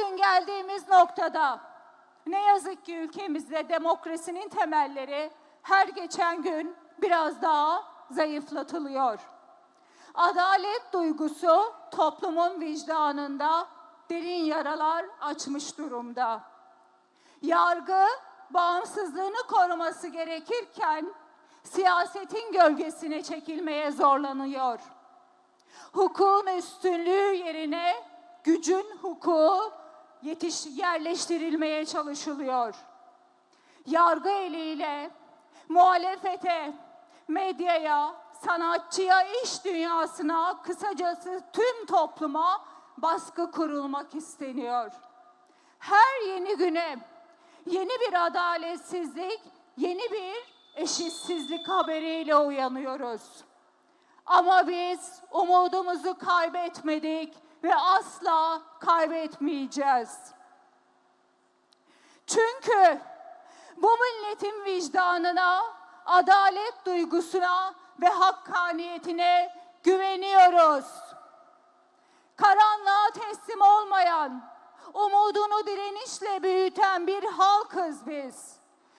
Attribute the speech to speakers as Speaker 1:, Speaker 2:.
Speaker 1: bugün geldiğimiz noktada ne yazık ki ülkemizde demokrasinin temelleri her geçen gün biraz daha zayıflatılıyor. Adalet duygusu toplumun vicdanında derin yaralar açmış durumda. Yargı bağımsızlığını koruması gerekirken siyasetin gölgesine çekilmeye zorlanıyor. Hukukun üstünlüğü yerine gücün hukuku yetiş yerleştirilmeye çalışılıyor. Yargı eliyle muhalefete, medyaya, sanatçıya, iş dünyasına, kısacası tüm topluma baskı kurulmak isteniyor. Her yeni güne yeni bir adaletsizlik, yeni bir eşitsizlik haberiyle uyanıyoruz. Ama biz umudumuzu kaybetmedik ve asla kaybetmeyeceğiz. Çünkü bu milletin vicdanına, adalet duygusuna ve hakkaniyetine güveniyoruz. Karanlığa teslim olmayan, umudunu direnişle büyüten bir halkız biz.